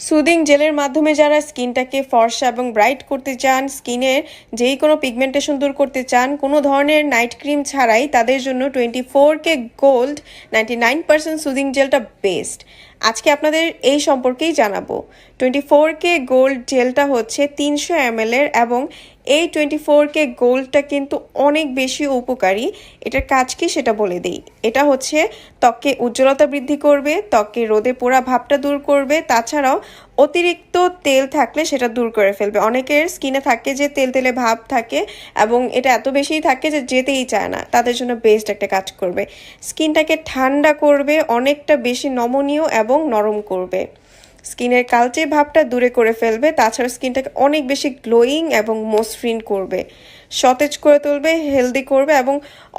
Soothing জেলের মাধ্যমে যারা স্কিনটাকে ফর্সা এবং ব্রাইট করতে চান, স্কিনের যেই কোনো পিগমেন্টেশন দূর করতে চান, কোনো ধরনের নাইট ক্রিম ছাড়াই তাদের জন্য twenty four K gold ninety nine percent soothing জেলটা বেস্ট আজকে আপনাদের এই সম্পর্কেই জানাব। টোয়েন্টি ফোর কে গোল্ড জেলটা হচ্ছে তিনশো এম এর এবং এই টোয়েন্টি ফোর কে গোল্ডটা কিন্তু অনেক বেশি উপকারী। এটার কাজ কি সেটা বলে দিই। এটা হচ্ছে ত্বকে উজ্জ্বলতা বৃদ্ধি করবে ত্বকে রোদে পোড়া ভাবটা দূর করবে, তাছাড়াও অতিরিক্ত তেল থাকলে সেটা দূর করে ফেলবে। অনেকের স্কিনে থাকে যে তেল তেলে ভাব থাকে এবং এটা এত বেশিই থাকে যে যেতেই চায় না, তাদের জন্য বেস্ট একটা কাজ করবে। স্কিনটাকে ঠান্ডা করবে, অনেকটা বেশি নমনীয় এবং নরম করবে। স্কিনের কালচে ভাবটা দূরে করে ফেলবে, তাছাড়া স্কিনটাকে অনেক বেশি গ্লোয়িং এবং মসৃণ করবে, সতেজ করে তুলবে, হেলদি করবে এবং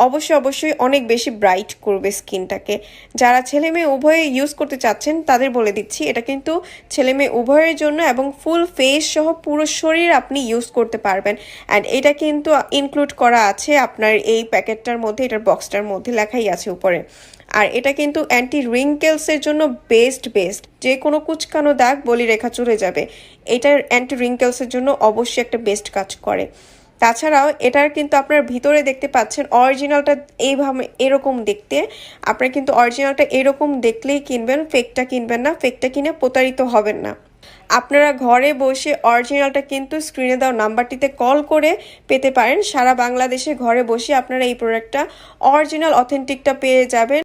অবশ্যই অবশ্যই অনেক বেশি ব্রাইট করবে স্কিনটাকে। যারা ছেলে মেয়ে উভয়ে ইউজ করতে চাচ্ছেন, তাদের বলে দিচ্ছি, এটা কিন্তু ছেলে মেয়ে উভয়ের জন্য এবং ফুল ফেস সহ পুরো শরীর আপনি ইউজ করতে পারবেন। অ্যান্ড এটা কিন্তু ইনক্লুড করা আছে আপনার এই প্যাকেটটার মধ্যে, এটার বক্সটার মধ্যে লেখাই আছে উপরে। আর এটা কিন্তু অ্যান্টি রিঙ্কেলসের জন্য বেস্ট বেস্ট যে কোনো কুচকানো দাগ বলি রেখা চলে যাবে। এটার অ্যান্টি রিঙ্কেলসের জন্য অবশ্যই একটা বেস্ট কাজ করে। তাছাড়াও এটার কিন্তু আপনার ভিতরে দেখতে পাচ্ছেন অরিজিনালটা এইভাবে এরকম দেখতে। আপনার কিন্তু অরিজিনালটা এরকম দেখলেই কিনবেন ফেকটা কিনবেন না ফেকটা কিনে প্রতারিত হবেন না। আপনারা ঘরে বসে অরিজিনালটা কিন্তু স্ক্রিনে দেওয়া নাম্বারটিতে কল করে পেতে পারেন। সারা বাংলাদেশে ঘরে বসে আপনারা এই প্রোডাক্টটা অরিজিনাল অথেন্টিকটা পেয়ে যাবেন।